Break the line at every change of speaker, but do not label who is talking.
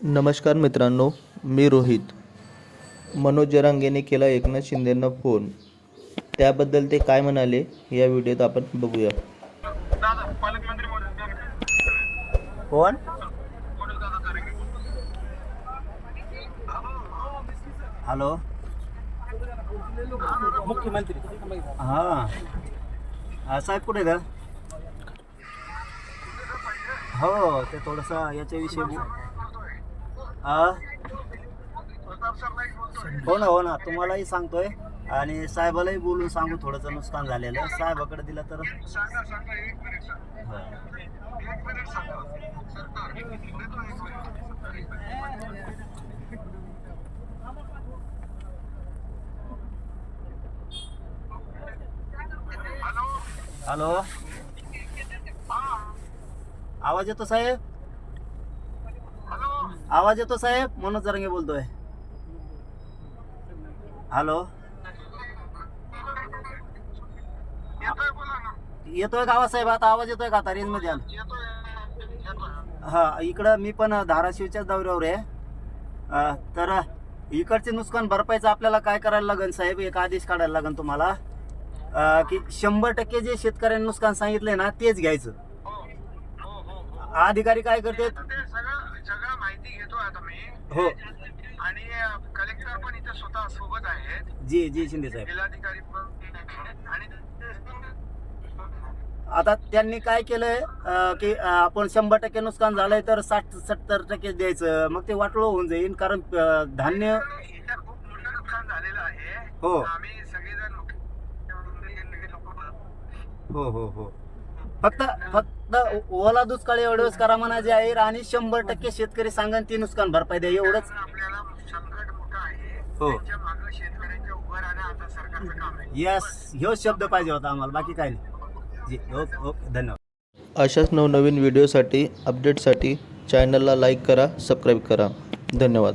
नमस्कार मित्रांनो मी रोहित. मनोज जरांगेने केला एकनाथ शिंदेंना फोन. त्याबद्दल ते काय म्हणाले या व्हिडिओत आपण बघूया.
तारंगे
हॅलो?
मुख्यमंत्री.
हां. साहेब कुठे का हो ते थोडंसं याच्याविषयी हा? हो ना हो ना. तुम्हालाही सांगतोय. आणि साहेबालाही बोलून सांगू थोडंसं नुकसान झालेलं साहेबाकडे दिलं तर
हॅलो?
हॅलो? आवाज येतो साहेब? आवाज येतो साहेब? मनोज जरंगे बोलतोय. हॅलो
येतोय
का आवाज साहेब? आता आवाज येतोय का आता? रेंजमध्ये
मध्ये
हा इकडं मी पण धाराशिवच्याच दौऱ्यावर आहे. तर इकडचे नुकसान भरपाईचं आपल्याला काय करायला लागेल साहेब? एक आदेश काढायला लागेल तुम्हाला. की शंभर टक्के जे शेतकऱ्यांनी नुकसान सांगितलंय ना तेच घ्यायचं. अधिकारी काय करते
सगळं माहिती घेतो आता मी.
हो.
आणि कलेक्टर पण इथे स्वतः सोबत आहेत.
जी जी शिंदे साहेब.
जिल्हाधिकारी पण आणि
आता त्यांनी काय केलंय अ, की अ, आपण शंभर टक्के नुकसान झालंय तर साठ सत्तर टक्के द्यायचं. मग ते वाटलं होऊन जाईल कारण अ, धान्य
इथं खूप मोठं नुकसान झालेलं आहे.
हो.
आम्ही सगळेजण लोक
हो हो हो. फक्त फक्त ओला दुष्काळ एवढंच करा म्हणा जे आहे. आणि शंभर टक्के शेतकरी सांगन ते नुकसान भरपाई द्या. एवढंच.
आपल्याला संकट मोठं आहे.
हो.
त्यांच्या मागं शेतकऱ्यांच्या उभं राहणं आता सरकारचं काम आहे.
यस ह्यो शब्द पाहिजे होता आम्हाला. बाकी काय नाही. जी ओके ओके धन्यवाद.
अशाच नवनवीन व्हिडिओसाठी अपडेटसाठी चॅनलला लाईक करा सबस्क्राईब करा. धन्यवाद.